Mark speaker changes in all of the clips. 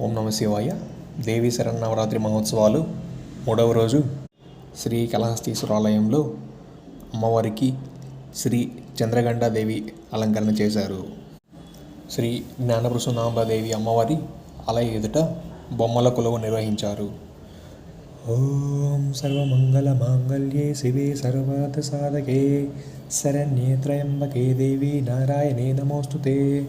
Speaker 1: ఓం నమ శివాయ. దేవి శరన్నవరాత్రి మహోత్సవాలు మూడవ రోజు శ్రీ కళహస్తీశ్వరాలయంలో అమ్మవారికి శ్రీ చంద్రగండాదేవి అలంకరణ చేశారు. శ్రీ జ్ఞానప్రసునాంబాదేవి అమ్మవారి ఆలయ ఎదుట బొమ్మల కొలువు నిర్వహించారు. ఓం సర్వమంగళమాంగళ్యే శివే సర్వార్థ సాధకే. శరణ్యే త్రయంబకే దేవి నారాయణే నమోస్తుతే.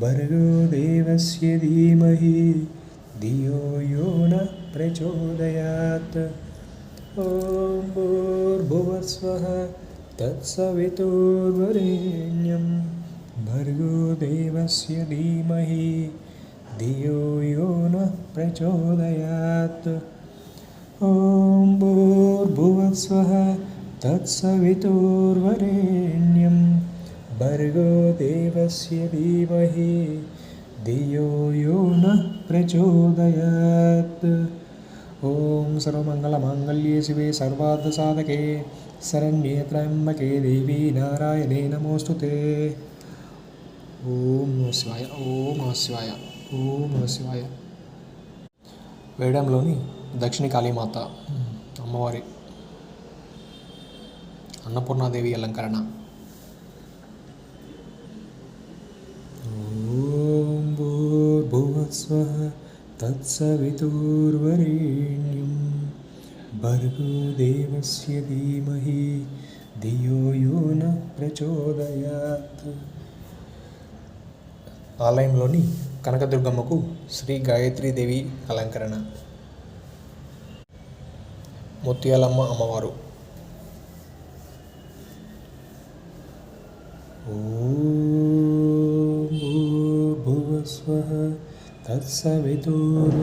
Speaker 1: भर्ग्गोदेवस्य धीमहि धियो यो न प्रचोदयात्। ॐ भूर्भुवःस्वः तत्सवितोर्वरेण्यं। भर्गुदेवस्य धीमहि धियो यो न प्रचोदयात्। ॐ भूर्भुवस्वः तत्सवितुर्वरेण्यं। भर्गो భర్గో దేవస్య ధీమహి ధియో యో న ప్రచోదయాత్ ఓం సర్వమంగళమాంగళ్యే శివే సర్వార్థసాధకే శరణ్యే త్రయంబకే దేవి నారాయణే నమోస్తుతే ఓం నమ శివాయ ఓం నమ శివాయ ఓం నమ శివాయ వేడంలోని దక్షిణ కాళీమాత అమ్మవారి అన్నపూర్ణాదేవి అలంకరణ ఓం భూర్భువస్వః తత్సవితుర్వరేణ్యం భర్గో ధీమహి ధియో యో న ప్రచోదయాత్ ఆలయంలోని కనకదుర్గమ్మకు శ్రీ గాయత్రీదేవి అలంకరణ। ముత్యాలమ్మ అమ్మవారు। ఓం భువస్వ तत्सवितुर्